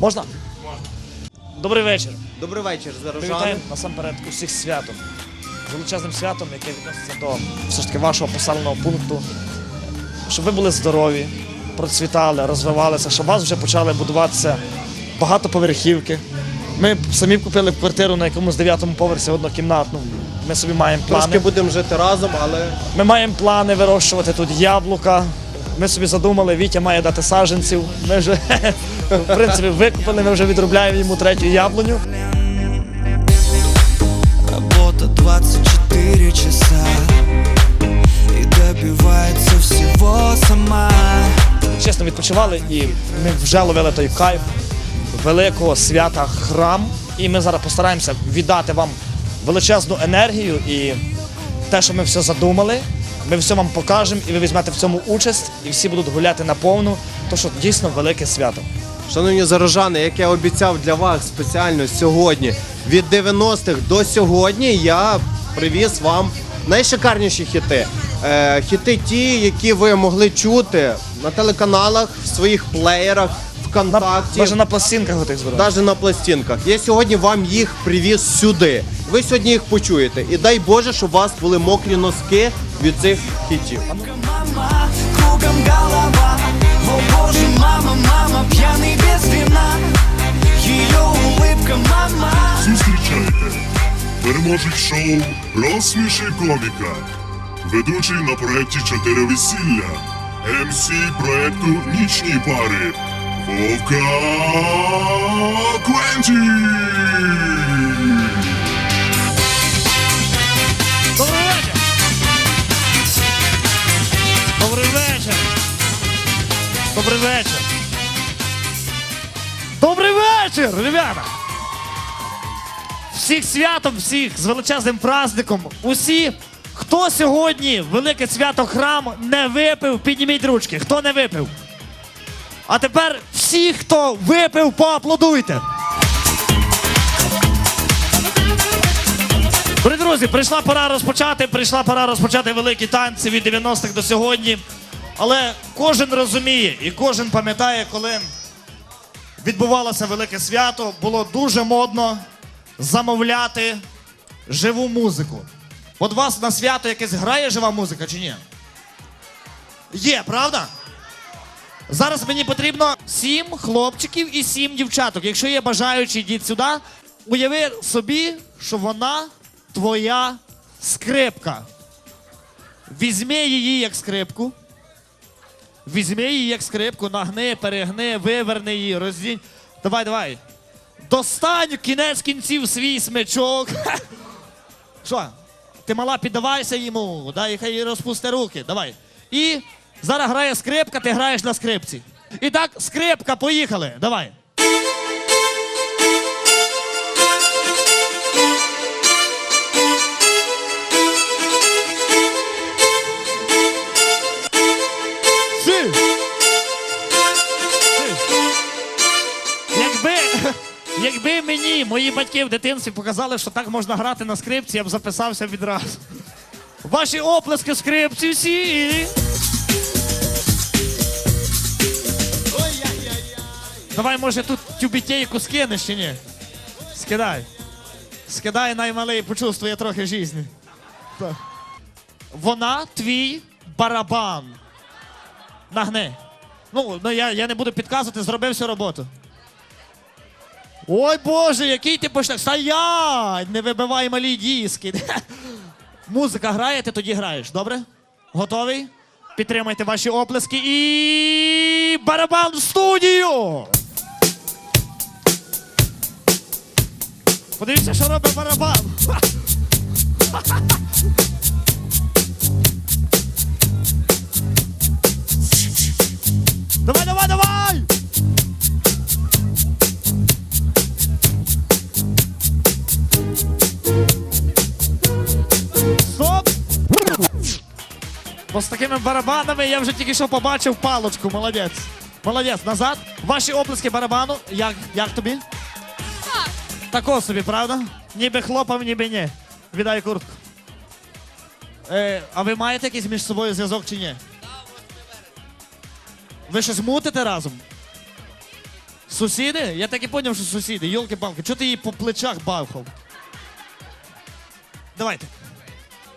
Можна? Добрий вечір. Добрий вечір, Зарожани. Привітаємо насамперед усіх святом. Величезним святом, яке відноситься до все ж таки вашого поселеного пункту. Щоб ви були здорові, процвітали, розвивалися, щоб у вас вже почали будуватися багатоповерхівки. Ми самі купили квартиру на якомусь дев'ятому поверсі однокімнатну. Ми собі маємо Трошки будемо жити разом, але Ми маємо плани вирощувати тут яблука. Ми собі задумали, Вітя має дати саджанців. Ми вже в принципі викупили, ми вже відробляємо йому третю яблуню. Работа 24 часа И добивается всего сама Чесно відпочивали і ми вже ловили той кайф великого свята храм. І ми зараз постараємося віддати вам величезну енергію і те, що ми все задумали. Ми все вам покажемо, і ви візьмете в цьому участь, і всі будуть гуляти наповну, то що дійсно велике свято. шановні зарожани, як я обіцяв для вас спеціально сьогодні, від 90-х до сьогодні я привіз вам найшикарніші хіти. Е, хіти ті, які ви могли чути на телеканалах, в своїх плеєрах, ВКонтакті. Навіть на пластинках отих збирали. Навіть на пластинках. Я сьогодні вам їх привіз сюди. Ви сьогодні їх почуєте. І дай Боже, щоб у вас були мокрі носки від цих хітів. Зустрічайте переможець шоу Розсміши коміка, ведучий на проєкті Чотири весілля, МС проєкту Нічні пари Вовка Квенті! Добрий вечір! Добрий вечір! Добрий вечір, ребята! Всіх святом, всіх з величезним праздником. Усі, хто сьогодні велике свято храм не випив, підніміть ручки. Хто не випив? А тепер всі, хто випив, поаплодуйте. Друзі, прийшла пора розпочати. Прийшла пора розпочати великі танці від 90-х до сьогодні. Але кожен розуміє і кожен пам'ятає, коли відбувалося велике свято, було дуже модно замовляти живу музику. От вас на свято якесь грає жива музика чи ні? Є, правда? Зараз мені потрібно сім хлопчиків і сім дівчаток. Якщо є бажаючі, йдіть сюди. Уяви собі, що вона твоя скрипка. Візьми її як скрипку. Візьми її як скрипку, нагни, перегни, виверни її, роздінь. Давай, давай. Достань кінець кінців свій смичок. Що? Ти мала, піддавайся йому, дай хай розпусти руки. Давай. І зараз грає скрипка, ти граєш на скрипці. І так, скрипка, поїхали. Давай. Мої батьки в дитинстві показали, що так можна грати на скрипці, я б записався відразу. Ваші оплески скрипці всі. Давай, може, тут тюбітейку скинеш чи ні? Скидай. Скидай наймалий, почувствує трохи житті. Вона твій барабан. Нагни. Ну, ну я, я не буду підказувати, зробив всю роботу. Ой Боже, який ти пошлях. Стоять! Не вибивай малі диски. Музика грає, ти тоді граєш, добре? Готовий? Підтримайте ваші оплески і барабан в студію! Подивіться, що робить барабан. Давай, давай, давай! Бо з такими барабанами я вже тільки що побачив палочку. Молодець. Молодець. Назад. Ваші оплески барабану. Як, як тобі? Так. Тако собі, правда? Ніби хлопав, ніби ні. Віддай куртку. Е, а ви маєте якийсь між собою зв'язок чи ні? Ви щось мутите разом? Сусіди? Я так і зрозумів, що сусіди. Йолки-палки, чого ти її по плечах бавхав? Давайте.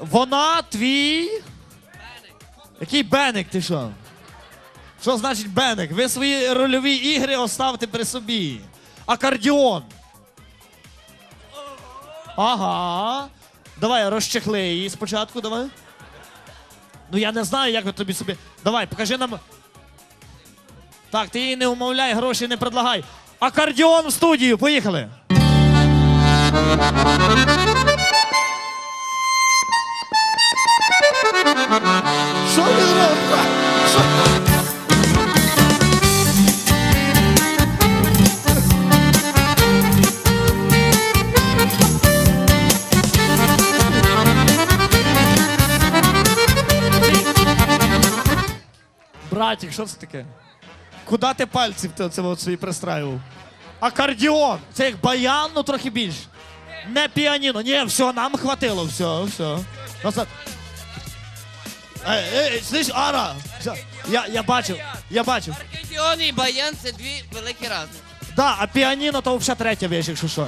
Вона твій. Який беник ти що? Що значить беник? Ви свої рольові ігри оставте при собі. Акордіон. Ага. Давай розчехли її спочатку, давай. Ну я не знаю, як тобі собі. Давай, покажи нам. Так, ти її не умовляй, гроші не предлагай. Акордіон в студію, поїхали. Братик, що це таке? Куди ти пальці в те- це от пристраював? Акордіон! Це як баян, ну трохи більше. Не піаніно. Ні, все, нам хватило, все, все. Назад. Ей, ей, слиш, Ара! Я, я бачив, я бачив. Акордеон і баян це дві великі різниці. Да, а піаніно то взагалі третя вещь, якщо що.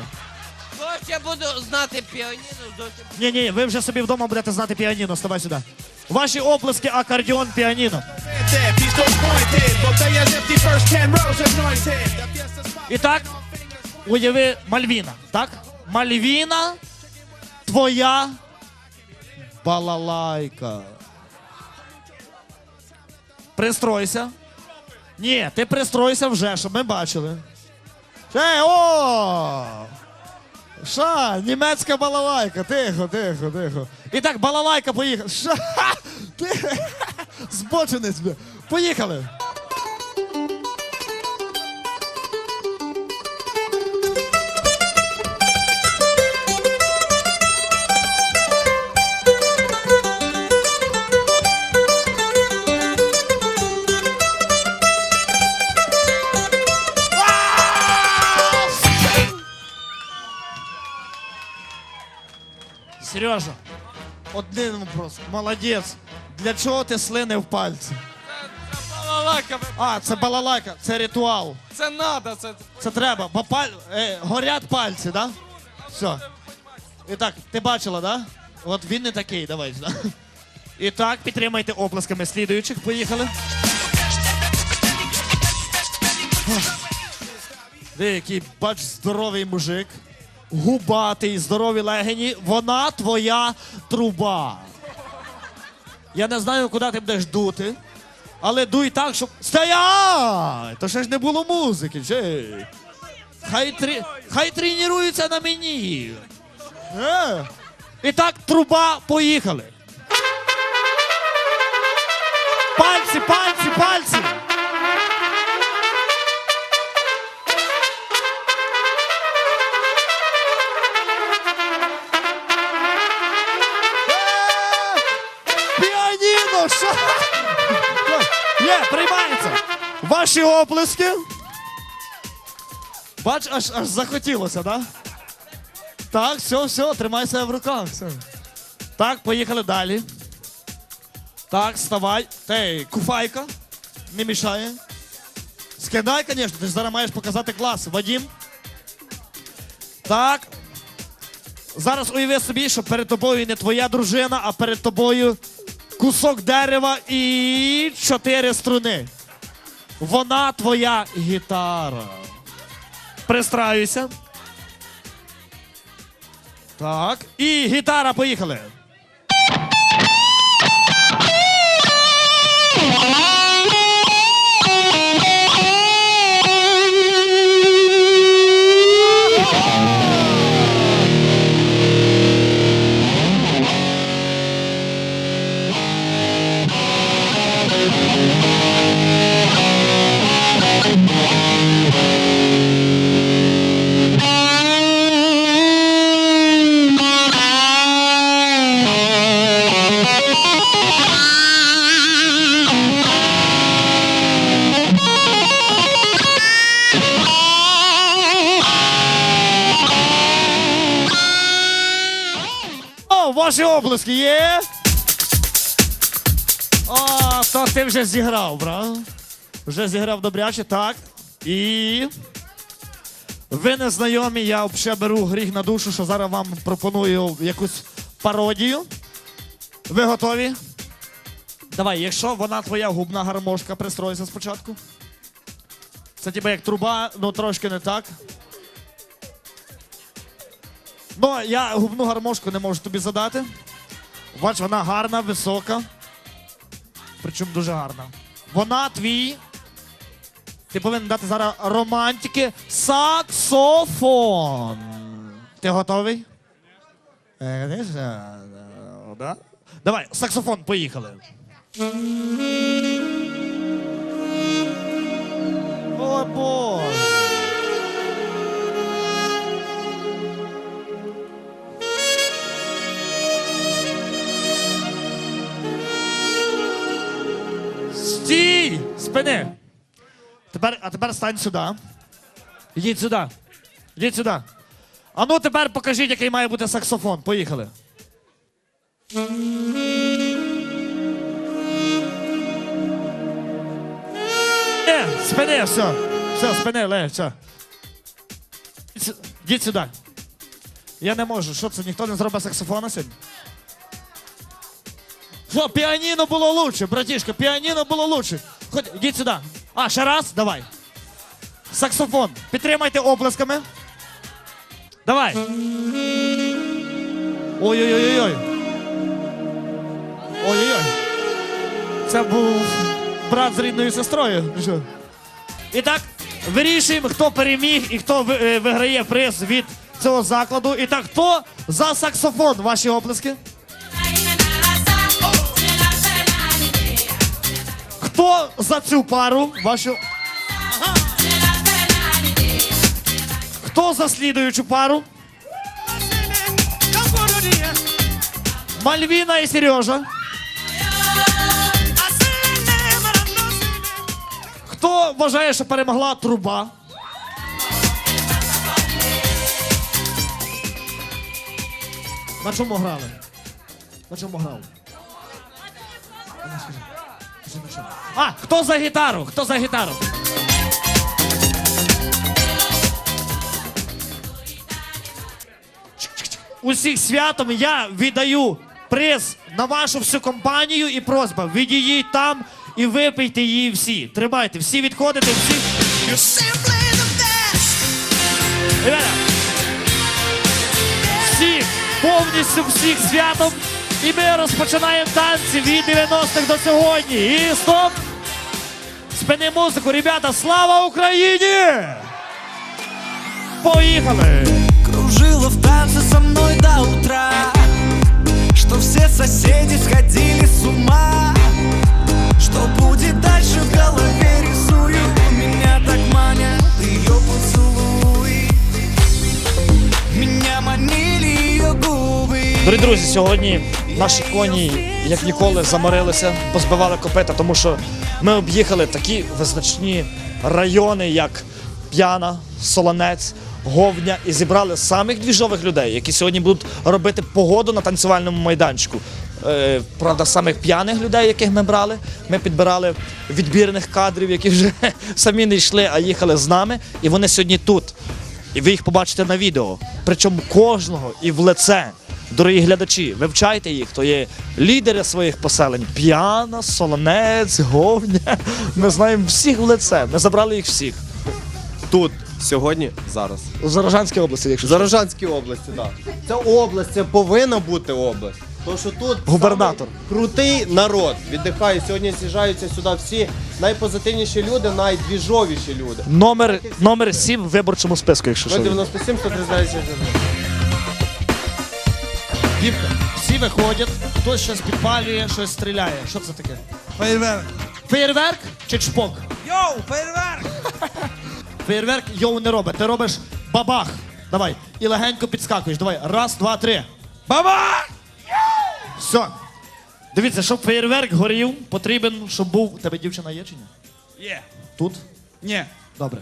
Хто ще буду знати піаніно, зовсім. Ні, ні, ви вже собі вдома будете знати піаніно, ставай сюди. Ваші оплески, акордіон, піаніно. І так, уяви Мальвіна, так? Мальвіна, твоя балалайка. Пристройся. Ні, ти пристройся вже, щоб ми бачили. Ей, о! Ша, німецька балалайка. Тихо, тихо, тихо. І так, балалайка поїхала. Ша, ти збочинець. бля. Поїхали. Сережа, один вопрос. Молодець. Для чого ти слинив пальці? Балалайка, А, це балалайка, це ритуал. це надо, це Це треба, бо паль... е, горять пальці, да? Все. І так, ти бачила, да? От він не такий, давай сюди. І так, підтримайте оплесками слідуючих. Поїхали. Де який, бач, здоровий мужик, губатий, здорові легені. Вона твоя труба. Я не знаю, куди ти будеш дути, але дуй так, щоб. Стоять! То ще ж не було музики. Джей. Хай, трі... Хай тренуються на мені. Е. І так, труба, поїхали. Пальці, пальці. Ваші оплески. Бач, аж, аж захотілося, да? Так, все, все, тримай себе в руках. Все. Так, поїхали далі. Так, вставай. Ей, куфайка. Не мішає. Скидай, звісно, ти ж зараз маєш показати клас. Вадім. Так. Зараз уяви собі, що перед тобою не твоя дружина, а перед тобою кусок дерева і чотири струни. Вона твоя гітара. Пристраюся. Так. І гітара, поїхали. О, облиски є. О, то ти вже зіграв, брат. Вже зіграв добряче, так. І Ви не знайомі, я взагалі беру гріх на душу, що зараз вам пропоную якусь пародію. Ви готові? Давай, якщо вона твоя губна гармошка, пристройся спочатку. Це типа як труба, ну трошки не так. Ну, я губну гармошку не можу тобі задати. Бач, вона гарна, висока. Причому дуже гарна. Вона твій. Ти повинен дати зараз романтики саксофон. Ти готовий? Е, е, да? Давай, саксофон, поїхали. О, Боже. Спини! Тепер, а тепер стань сюди. Йдіть сюди. Йдіть сюди. А ну тепер покажіть, який має бути саксофон. Поїхали. Е, спини, все. Все, спини, ле, все. Йдіть сюди. Я не можу. Що це, ніхто не зробить саксофона сьогодні? Що, піаніно було лучше, братішка, піаніно було лучше. Ходь, йдіть сюди. А, ще раз, давай. Саксофон. Підтримайте оплесками. Давай. Ой-ой-ой-ой. Ой-ой-ой. Це був брат з рідною сестрою. І так, вирішуємо, хто переміг і хто е, виграє приз від цього закладу. І так, хто за саксофон? Ваші оплески? Хто за цю пару? Вашу. Хто за слідуючу пару? Мальвіна і Сережа. Хто вважає, що перемогла труба? На чому грали? На чому грали? А хто за гітару? Хто за гітару? Усіх святом я віддаю приз на вашу всю компанію і просьба. Відійдіть там і випийте її всі. Тримайте, всі відходите, всі. Ребята, всіх, повністю всіх святом. І ми розпочинаємо танці від 90-х до сьогодні. І стоп! Спини музику, ребята, слава Україні! Поїхали! Кружила в танце со мной до утра Что все соседи сходили с ума Что будет дальше в голове рисую Меня так манят ее поцелуи Меня манили ее губы Дорогі друзі, сьогодні наші коні, як ніколи, заморилися, позбивали копита, тому що ми об'їхали такі визначні райони, як П'яна, Солонець, Говня, і зібрали самих двіжових людей, які сьогодні будуть робити погоду на танцювальному майданчику. Е, правда, самих п'яних людей, яких ми брали, ми підбирали відбірних кадрів, які вже самі не йшли, а їхали з нами, і вони сьогодні тут. І ви їх побачите на відео. Причому кожного і в лице. Дорогі глядачі, вивчайте їх, то є лідери своїх поселень. П'яна, Солонець, Говня. Ми знаємо всіх в лице. Ми забрали їх всіх. Тут, сьогодні, зараз. У Зарожанській області, якщо В Зарожанській області, так. Це область, це повинна бути область. Тому що тут Губернатор. самий крутий народ віддихає. Сьогодні з'їжджаються сюди всі найпозитивніші люди, найдвіжовіші люди. номер, номер 7 в виборчому списку, якщо що. 097 139 Дівка, всі виходять, хтось щось підпалює, щось стріляє. Що це таке? Фейерверк. Феєрверк чи чпок? Йоу, фейерверк! Феєрверк йоу не робить. Ти робиш бабах. Давай. І легенько підскакуєш. Давай. Раз, два, три. Баба! Все. Дивіться, щоб феєрверк горів, потрібен, щоб був. У Тебе дівчина є чи ні? Є. Тут? Ні. Добре.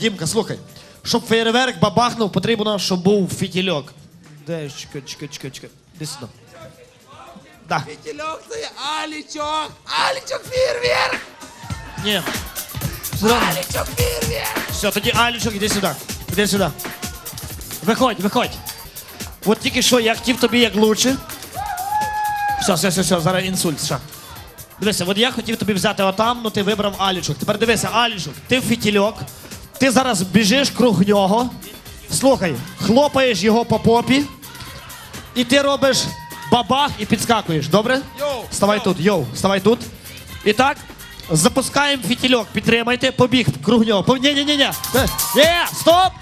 Дімка, слухай. Щоб феєрверк бабахнув, потрібно, щоб був фітільок. Де? Чекай, чекай, чекай, чекай. Іди сюди. Да. Петельок це Алічок! Алічок фейерверк! Ні. Алічок Все, тоді Алічок, іди сюди. Іди сюди. Виходь, виходь. От тільки що я хотів тобі як лучше. Все, все, все, все, зараз інсульт. Що? Дивися, от я хотів тобі взяти отам, ну ти вибрав Алічок. Тепер дивися, Алічок, ти в фітільок, ти зараз біжиш круг нього. Слухай, хлопаєш його по попі, і ти робиш бабах і підскакуєш, добре? Йоу, Ставай йоу. тут, йоу, ставай тут. І так, запускаємо фітільок, підтримайте, побіг круг нього. Пов... Ні, ні, ні, ні. Ні, стоп!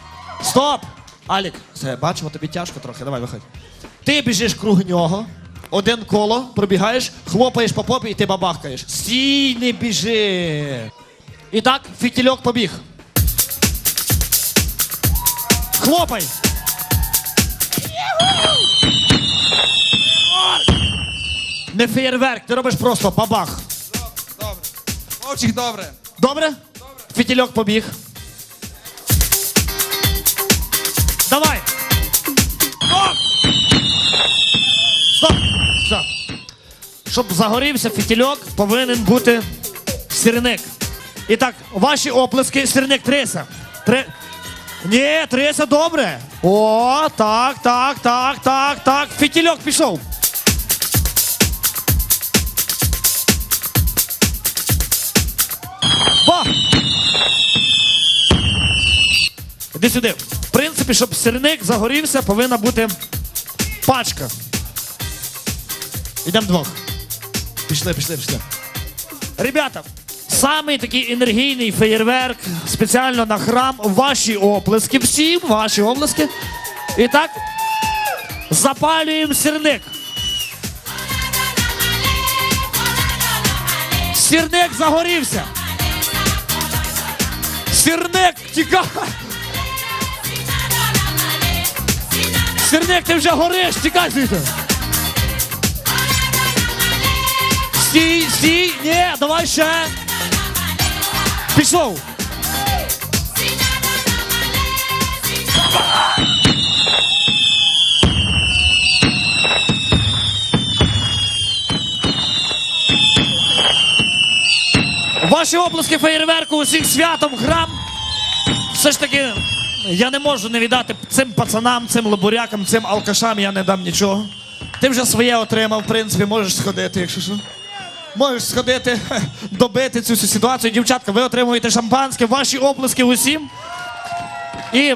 Стоп! Алік, все, бачимо, тобі тяжко трохи, давай виходь. Ти біжиш круг нього, один коло, пробігаєш, хлопаєш по попі і ти бабахкаєш. Стій, не біжи. І так, фітільок побіг. Хлопай! Не феєрверк, ти робиш просто бабах. Добре. Вовчик, добре. Добре? Фітільок побіг. Давай! Стоп! Стоп! Все. Щоб загорівся фітільок, повинен бути сірник. І так, ваші оплески, сірник триса. Три... Ні, триса добре. О, так, так, так, так, так. Фітільок пішов. Ба! Іди сюди. В принципі, щоб сирник загорівся, повинна бути пачка. Ідемо двох. Пішли, пішли, пішли. Ребята, самий такий енергійний феєрверк спеціально на храм. Ваші оплески, всі ваші оплески. І так, запалюємо сірник. Сірник загорівся. Сірник тікай! Сірник, ти вже гориш, тікай звідти! Стій, стій, ні, давай ще! Пішов! Ваші оплески феєрверку, усіх святом, храм. Все ж таки, я не можу не віддати цим пацанам, цим лобурякам, цим алкашам, я не дам нічого. Ти вже своє отримав, в принципі, можеш сходити, якщо що. Можеш сходити, добити цю всю ситуацію. Дівчатка, ви отримуєте шампанське, ваші оплески усім. І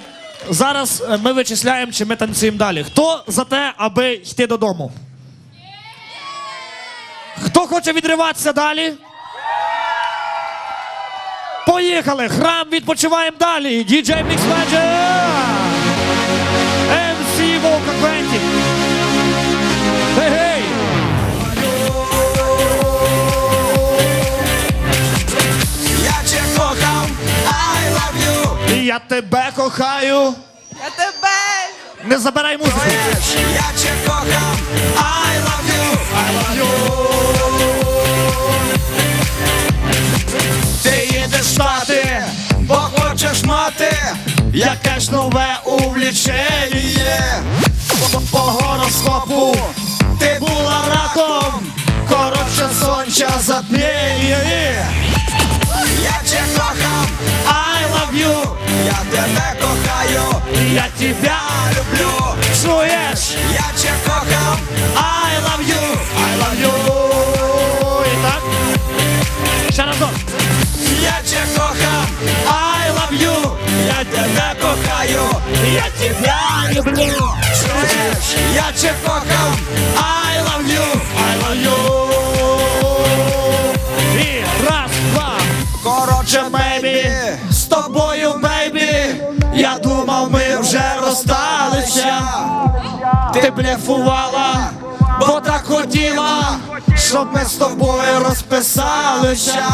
зараз е, ми вичисляємо, чи ми танцюємо далі. Хто за те, аби йти додому? Хто хоче відриватися далі? Поїхали! Храм відпочиваємо далі! Діджей Мікс Magic! Я тебе кохаю! Я тебе! Не забирай музику! Wiesz, ja cię kocham, I love you Ти їдеш в Штати, бо хочеш мати Яке ж нове увлічення! По- гороскопу ти була раком! Коротше сонця затміє! я cię kocham, I я тебе кохаю Я тебя Люблю, чуєш! я cię kocham I love you! I love you! І так. Ще разок. Я cię kocham, I love you! я тебе кохаю Я тебя люблю! Чуєш, я cię kocham вже розсталися. Ти блефувала, бо так хотіла, щоб ми з тобою розписалися.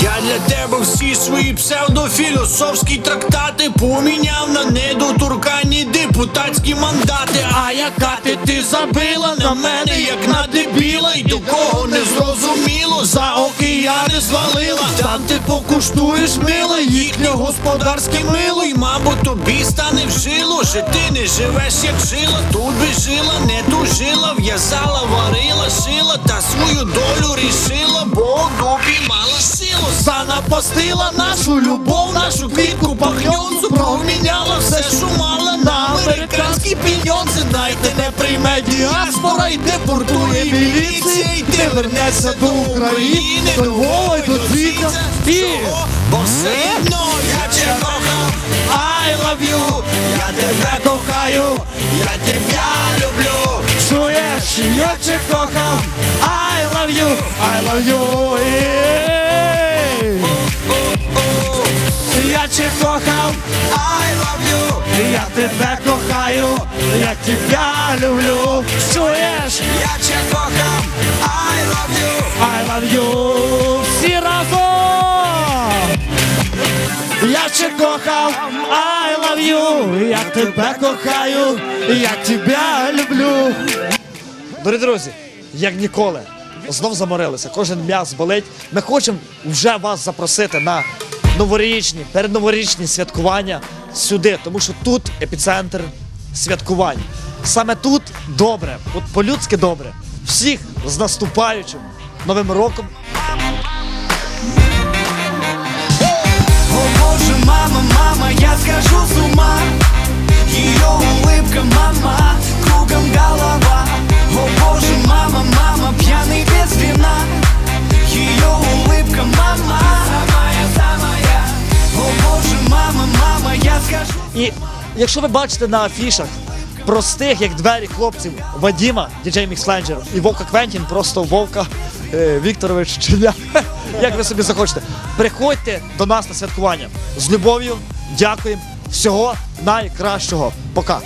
Я для тебе всі свої псевдофілософські трактати поміняв на недоторканні депутатські мандати. А яка ти ти забила На мене як на дебіла, і до кого не зрозуміло, за океани звалила. Та ти покуштуєш мило, їхнє господарське мило, і мабуть тобі стане в жилу, що ти не живеш як жила, тут би жила, не тужила, в'язала, варила, шила, та свою долю рішила, бо у дупі мала силу. Занапастила нашу любов, нашу квітку пахньонцу, прогміняла все, що мала на американські піньонці. Дайте не прийме діаспора і депортує міліція, і ти вернешся до України, до Львова, і до Звідка. І бо все одно я тебе кохав, I love you, я тебе кохаю, я тебе люблю. Чуєш, я тебе кохав, I love you, I love you. Я тебе кохав, I love you, я тебе кохаю, я тебе люблю. Чуєш, я тебе кохав, I love you. I love you. Разом. Тебе кохав, I love you. Я тебе кохаю, я тебе люблю. Дорогі друзі, як ніколи, знов заморилися. Кожен м'яз болить. Ми хочемо вже вас запросити на новорічні, передноворічні святкування сюди, тому що тут епіцентр святкувань. Саме тут добре, от по-людськи добре. Всіх з наступаючим Новим роком О боже, мама, мама, я схожу с ума Ее улыбка, мама, кругом голова О боже, мама, мама, пьяный без вина Ее улыбка, мама, самая, самая О боже, мама, мама, я схожу І якщо ви бачите на афішах простих, як двері хлопців Вадіма, діджей Мікс Фленджер, і Вовка Квентін, просто Вовка е, Вікторович чи я, як ви собі захочете. Приходьте до нас на святкування з любов'ю. Дякуємо. Всього найкращого. Пока.